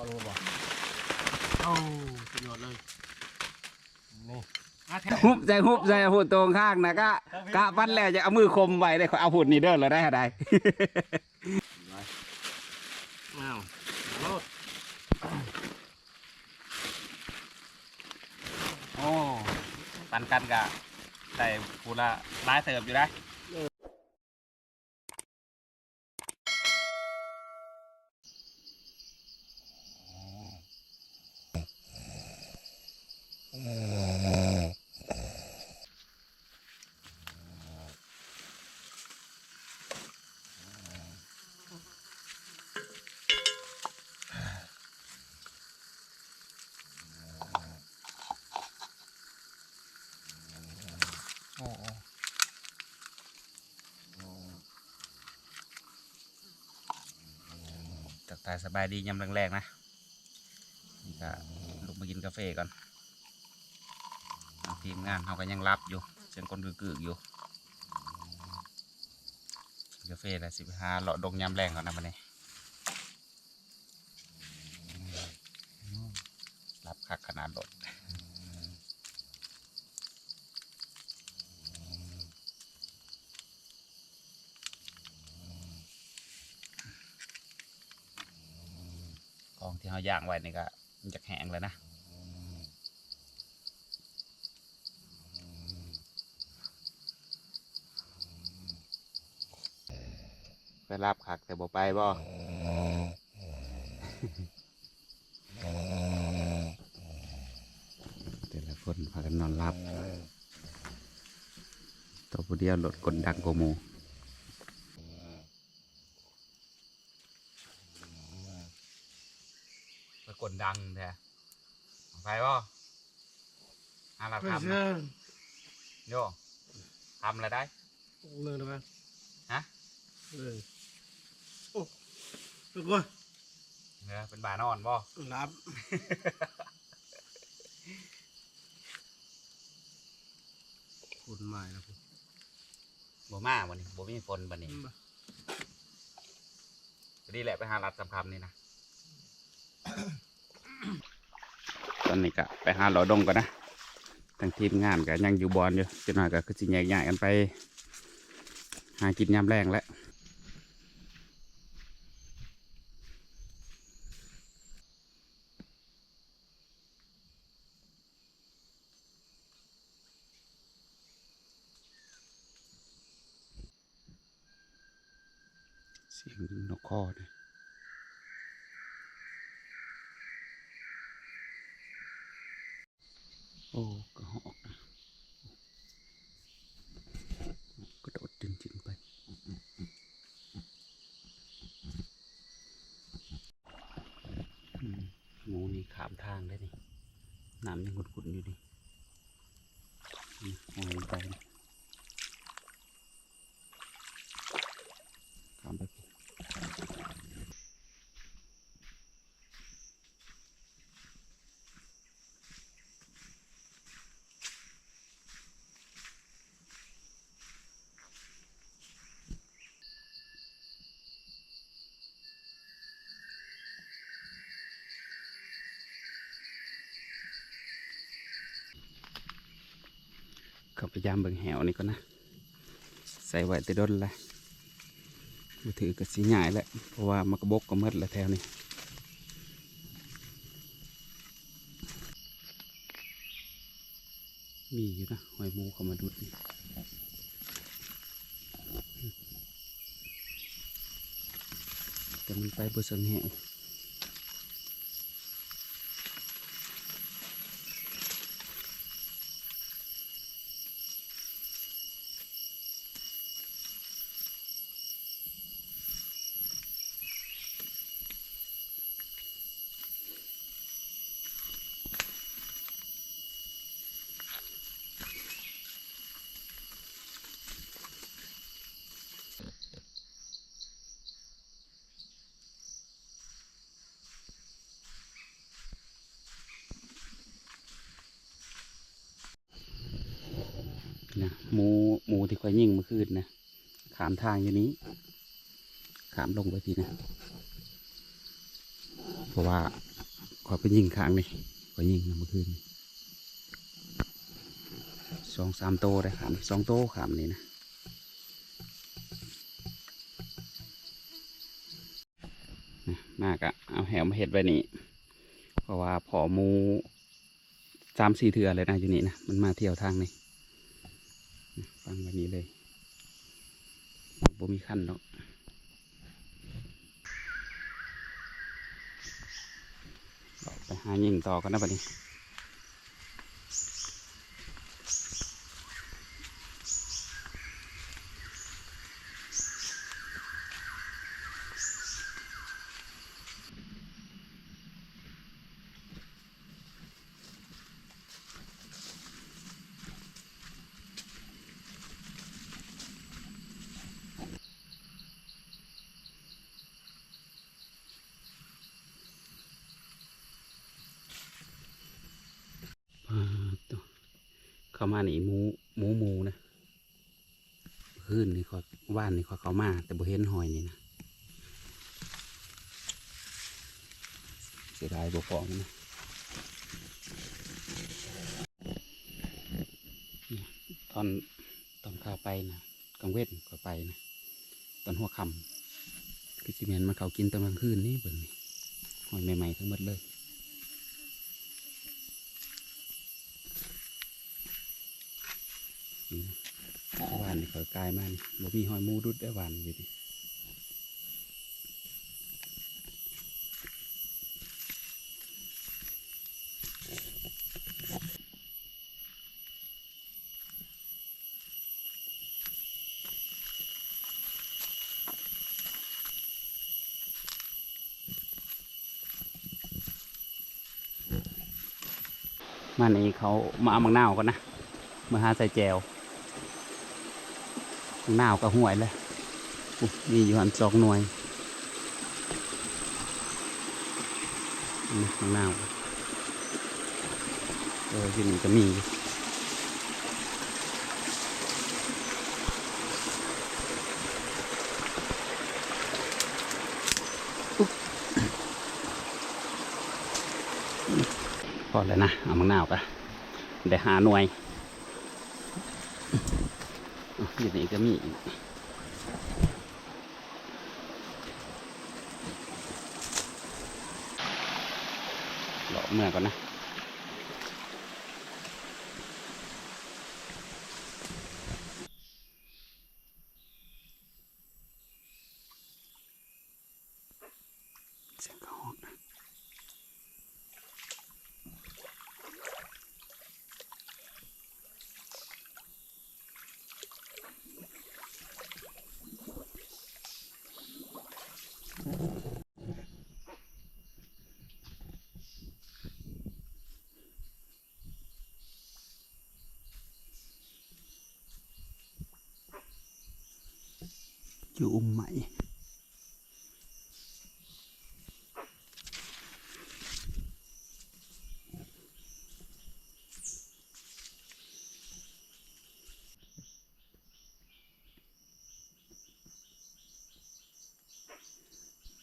อลงบ่โอ้สุดยอดเลย นี่อะแถวฮุบใจฮุบใจหุ่นตรงข้างนะก็กะปั้นแล้วจะเอามือคมไว้ได้ขอเอาหุ่นนี่เด้อเลยได้หาได้อ้าวโลดโอ้ปันกันกะใส่พูละร้ายเติบอยู่ได้ จักตายสบายดียำแรงๆนะนี่ก็ลุกมากินกาแฟก่อน ทีมงานเขาก็ยังรับอยู่เสียงคนกึกๆอยู่กาแฟล้วสิบห้าเลาะดงยำแรงก่อนนะมันนี้รับคักขนาดรถกองที่เขาย่างไว้นี่ก็มันจะแห้งแล้วนะ ไปรับคักแต่บ่ไปบ่แต่ละคนพากันนอนรับตัวผู้เดียวรถกลดังโกว่าหมูไปกดดังแท้ไปบ่อาเราเพื่อทำนะโยทำอะไรได้เลิกได้ไหมฮะเลิกโอ้ เลิกเว้ยเออเป็นบานอนบ่รับคุณใหม่นะคุณบ่มาวันนี้บ่มีฝนบันนี้ก็ดีแหละไปหารัดสำคัญนี่นะ ตอนนี้ก็ไปหาหลอดงก่อนนะทางทีมงานก็ยังอยู่บอลอยู่จะหน่อยก็คือสิแยกย้ายกันไป หากินยามแรงแล้ว เสียงนกคอเนี่ยโอ้กระหอกนะกระโดดจริงๆไป อืมหมูนี่ขามทางได้นี่น้ำยังขุ่นๆอยู่ดิอืมหอยไปนะขามไปปุ๊บเข้า ไปยามเบิ่งแหวนี่ก็นะ ใส่ไว้แต่ดนเลยมือถือก็สีหายแล้วเพราะว่ามันกระบกก็หมดแล้วแถวนี้มีอยู่นะหอยหมูเขามาดุดนี่แต่มันไปเบอร์สังแหว นะหมูหมูที่คอ ยยิงเมื่อคืนนะ ขามทางอยู่นี้ ขามลงไปพี่นะ เพราะว่าขอไปยิงข้างนี่ขอยิงนะเมื่อคืนสองสามโตได้ขามสองโตขามนี่นะมากอะเอาแหวมาเห็ดไว้นี่ เพราะว่าพอมูสามสี่เถื่อเลยนะอยู่นี่นะ มันมาเที่ยวทางนี่ ฟังแบบนี้เลยบ่มีขั้นเนาะไปหายิงต่อกันนะบัดนี้ ปาดตัว เข้ามานี่หมูหมูหมูนะคืนนี่เขาว่านนี่เขาเข้ามาแต่บ่เห็นหอยนี่นะเสียดายบ่ฟองนะนะตอนตอนข้าไปนะกลางเว้นก็ไปนะตอนหัวคำคือสิแมนมาเขากินตอนกลางคืนนี่เบิ่งนี่หอยใหม่ๆทั้งหมดเลย นี่ นะหวานนี่เขากายมานี่บ่มีหอยมูดุดได้วานอยู่ดิมานี่เขามาเอามังนาวก่อนนะมาหาใส่แจว หนาวก็ห่วยเลยมีอยู่หันสองหน่วยข้างหนาวเออที่นี่ก็มีพอแล้วนะ เอามังนาวไปได้หาหน่วย อยู่นี่ก็มีอีกหลาะเมื่อก่อนนะ เสียงเขาออกนะ อยู่อุ้มไหม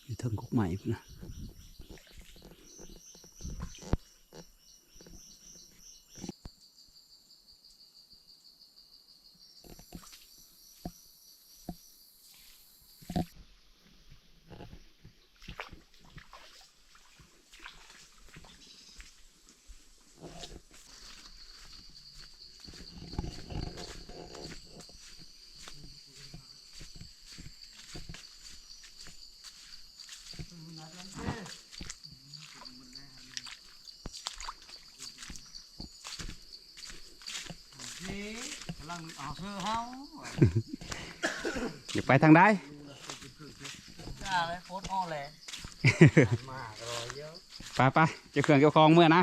อยู่เทิงกุกใหม่พุ่นนะ อยากไปทางใดจ้าเลยโคตรอ้อเลยมากรอยเยอะไปไปเจ้าเครื่องเจ้าของเมื่อนะ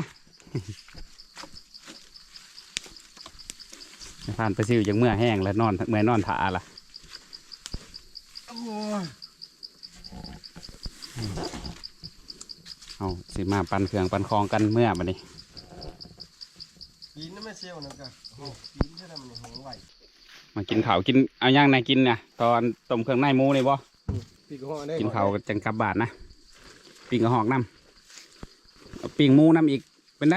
ผ่านไปซิวยังเมื่อแห้งแล้วนอนเมื่อนอนถาล่ะโอ้ยเอาสิมาปันเครื่องปันคลองกันเมื่อบัดนี้ กินนั่นไม่เซียวนะกันโอ้กินใช่ไหมมันหงไหวมากินข้าวกินเอาย่างนายกินนะตอนต้มเครื่องในหมูนี่บ่ปีกหัวได้กินข้าวจังกลับบาทนะปิ้งกระหอกน้ำเอาปิ่งหมูน้ำอีกเป็นไง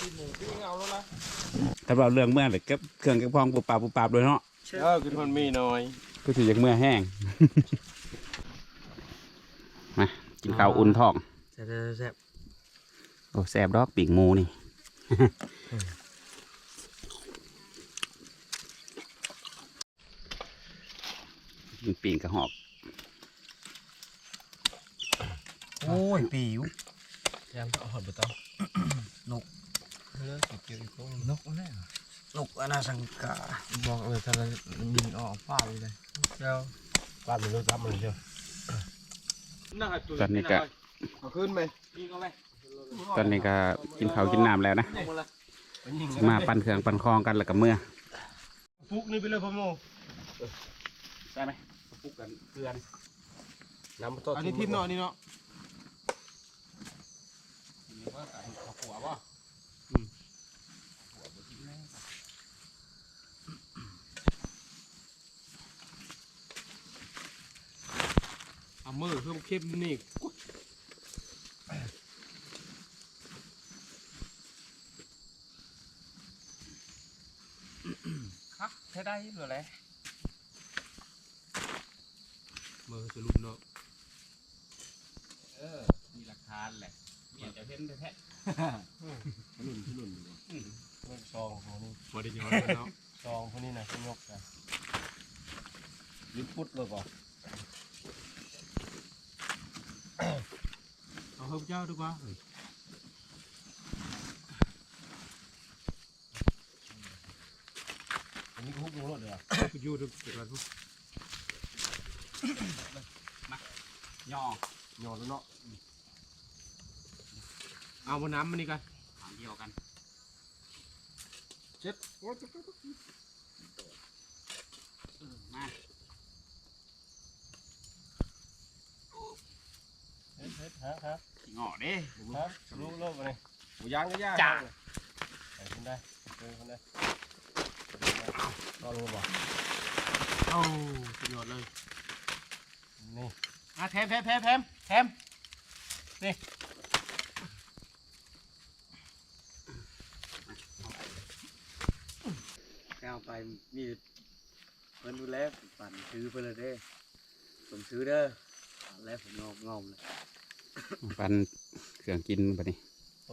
กินหมูปิ้งเอาแล้วนะถ้าเราเรื่องเมื่อเลยเก็บเครื่องเก็บพองปุบปาบปุบปาบโดยเนาะเออคือมันมีน้อยก็ถือจากเมื่อแห้ง มากินข้าวอุ่นท้อง แซ่บแซ่บ โอ้แซ่บดอกปิ่งหมูนี่กินปิ่งกระหอบ โอ้ยปิวยังต้องหอดบุตรนกเนื้อสีเขียวอีกคนนกแน่นกอนาสังกาบอกเลยท่านมินออกป้าเลยเจ้าป้าเป็นรถรับมันเชียวตอนนี้ก็เอาขึ้นไหม ตอนนี้ก็กินข้าวกินน้ำแล้วนะมาปั่นเครื่องปั่นคลองกันแล้วกับเมื่อฟุกนี่ไปเลยพ่อโมได้ไหมปุ๊กกันเพื่อนน้ำต้นอันนี้ทิพย์เนาะนี่เนาะเอามือเพิ่มเข้มนี่ ครับ ใช้ได้หรืออะไรมือสรุปเนาะเออ มีหลักฐานแหละเมียจะเห็นแท้หนุนหนุนเรื่องซองของนี่บริยอนเนาะซองพวกนี้นะที่ยกกันลิ้นพุดเลยป่ะเอาเฮ้ยเจ้าดีกว่าอันนี้ก็ฮุบลงรถเดี๋ยวไปยูดูเดี๋ยวกันฮุบๆย่อหยอดแล้วเนาะเอาบนน้ำมันนี่กันทางเดียวกันเช็ดเออมาเช็ดเช็ดฮะฮะขี้งอเด้ฮะรู้โลกไปเลยหมูย่างก็ย่างจ้าใส่คนได้เจอคนได้ รอลงบ่เอ้าสุดยอดเลย นี่อะแถมแถมแถมแถมแถมนี่ก้าวไปมีเพิ่นดูแลปั่นซื้อไปเลยเด้ผมซื้อเด้อแล้วผมงอมงอมเลย ปั่นเครื่องกินไปนี่ เฮ็ด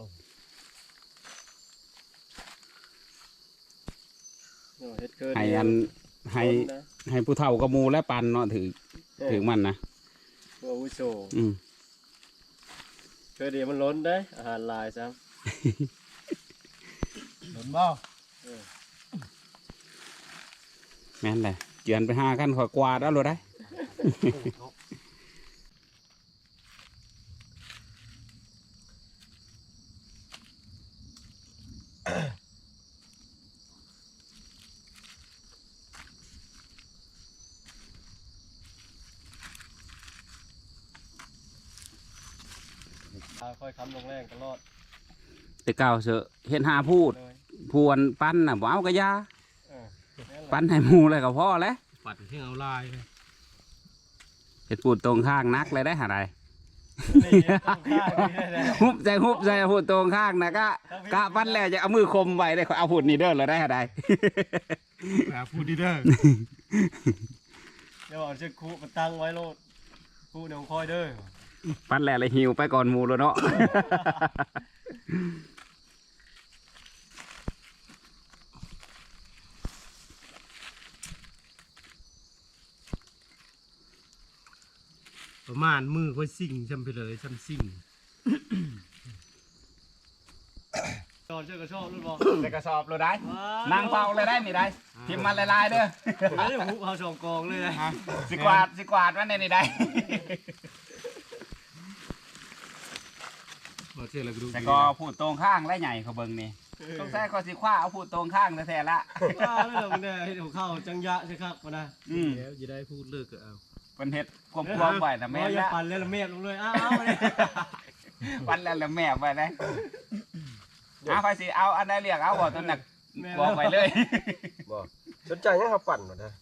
เกิน ให้อันให้ให้ผู้เฒ่ากับหมูและปันเนาะถือถือมันนะตัววุโสอืมเกิดเดี๋ยวมันล้นได้ อาหารลายซ้ำล้นบ่แม่นเลยเจือนไปห้าขั้นขอยกวาดแล้วเลยได้ ลงแรงตลอดแต่เก่าเสอะเห็นหาพูดเลยพวนปั้นน่ะบ่เอากระยา เออปั้นให้หมูเลยกับพ่อแล้วปัดที่เอาลายเลยเห็ดปูดตรงข้างนักเลยได้หาไรนี่ต้องฆ่าไม่ได้แล้วฮุบใจฮุบใจพูดตรงข้างนะก็กะปั้นแล้วจะเอามือคมไว้ได้ขอยเอาพูดนี่เด้อเลยได้หาไรแบบพูดดีเด้อเดี๋ยวเอาเชือกคูมาตั้งไว้โลดคูเดี๋ยวคอยเด้อ ปั้นแล้วเลยหิวไปก่อนหมูแล้วเนาะ ประมาณมือค่อยสิ่งจำไปเลยจำสิ่งชอบเชือกกระชอบรุ่นบอกใส่กระสอบเลยได้นางเฝ้าเลยได้นี่ได้พิมพ์มันลายๆเด้อเฮ้ยหุบเอาสองกองเลยนะสิกวาดสิกวาดมันในนี่ได้ พอเชื่อ แล้วก็ดูแต่ก็พูดตรงข้างและใหญ่เขาเบิ่งนี่ต้องใส่ก็สิคว้าเอาพูดตรงข้างแท้ๆละว้าวแล้วมันเนี่ยให้เข้าจังยะใช่ครับมานะอืมเดี๋ยวจะได้พูดเลิกก็เอาเป็นเฮ็ดควบควบไว้นะแม่โอ้ยอย่าละปั่นเลยละเมียดลงเลยอ้าวเลยวันแล้วละแม่ไว้นะเอาไปสิเอาอันใดเรียกเอาบ่ตัวหนักบอกไปเลยบอกสนใจยังเขาปั่นหมดนะ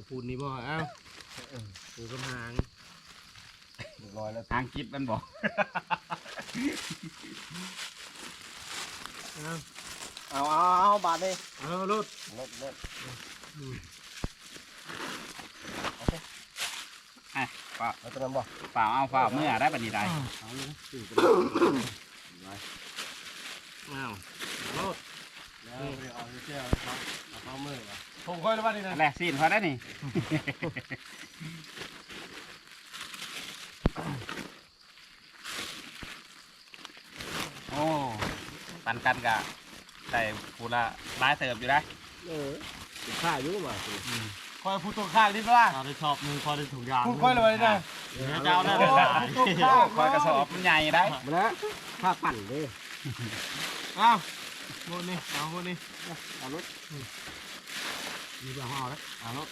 เอาพูนนี่บ่เอ้าปูกำหางเรียบร้อยแล้วทางคิดมันบอกเอ้าเอาเอาเอาบาทนี่เอารถลดลดป่าเอาตัวนั้นบ่เปล่าเอาเปล่าเมื่อได้ปานนี้ได้เอาเลยเอ้ารถแล้วเดี๋ยวเอาเจ้าเอาเอาเข้ามือว่ะ ผมค่อยแล้วบ้านนี่นะแหละซีนพอได้นี่ โอ้ปันกันกะใส่ปูละร้ายเติบอยู่ได้เออสิข้าอยู่บ่สิคอยพูดตรงข้างนี่ป่ะเอาได้ชอบมือพอได้ถุงยางพูดค่อยเลยวันนี้นะเจ้านั่นโอ้แหละพูดตรงข้างคอยกระสอบมันใหญ่ได้มาแล้วผ้าปั่นเด้อ้าวโมนี่เอาโมนี่เอารถ นี่บ่เอาแล้วเอารถ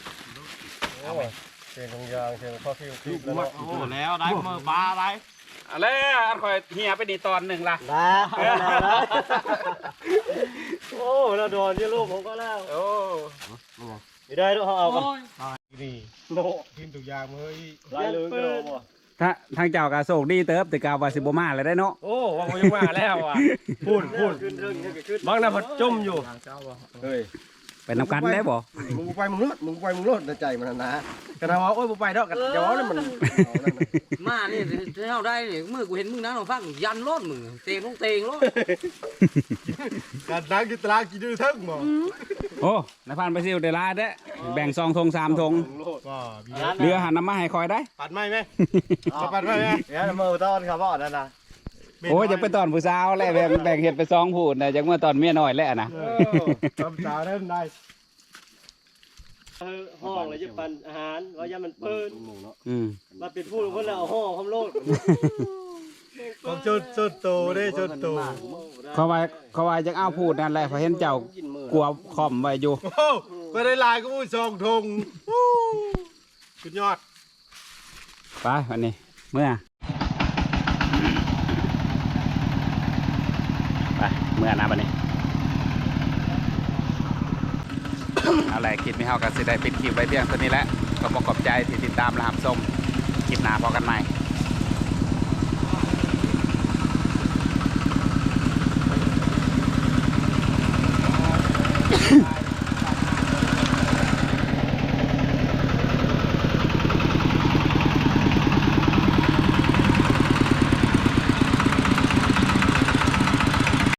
โอ้ยเสียงของยางเสียงข้อคิวคิวแล้วเนาะโอ้แล้วได้มือปลาอะไรเอาเลยอันคอยเฮียไปดีตอนหนึ่งละแล้วแล้วโอ้เราโดนที่ลูกผมก็แล้วโอ้ไม่ได้ด้วยเขาเอากันนี่โนทีมถุงยางเฮ้ยไล่เลยก็บ่ถ้าทางเจ้ากระโศกดีเติบแต่กาวาสิบมาเลยได้เนาะโอ้ว่าผมยังมาแล้วอะพูดพูดขึ้นเรื่องนี้ขึ้นบางน่ะพัดจมอยู่เฮ้ย ไปนำกันได้บ่มึงไปมึงรอดมึงไปมึงรอดในใจมันนะกระทำว่าโอ้ยมึงไปดอกกันจะว่านั่นมันเอานั่นน่ะมานี่เท่าได้นี่มือกูเห็นมึงนั่งลงฟังยันรถมึงเตงลงเตงรถการล้างกินตารางกินดูทั้งหมดโอ้นายพันไปซิวเดลาเด้อแบ่งซองทงสามทงก็มีเรือหันน้ำมาให้คอยได้ปัดไหมไหมปัดไหมไหม เดี๋ยวมือต้อนครับบ่นั่นน่ะ โอ้ยจะไปตอนผู้สาวแล้วแบ่งแบ่งเห็ดไปซองผูดนะจากเมื่อตอนเมียน้อยแล้วนะทำสาวเริ่มได้ห้องเลยจะปันอาหารว่าอย่ามันเปิ้นอืมมาเป็นผู้คนละเอาห้องคำโลดผมชดชดโตได้ชดโตเขาว่าเขาว่าจะเอาพูดนั่นแหละเพราะเห็นเจ้ากลัวคอมไว้อยู่โอ้ก็ได้ลายก็มูซองทงสุดยอดไปวันนี้เมื่อไป เมื่อนะบัดนี้เอาไรคิดไม่เท่ากันสิได้ปิดคลิปไว้เพียงเท่านี้แหละก็ขอขอบใจที่ติดตามและรับชมคลิปหน้าพอกันใหม่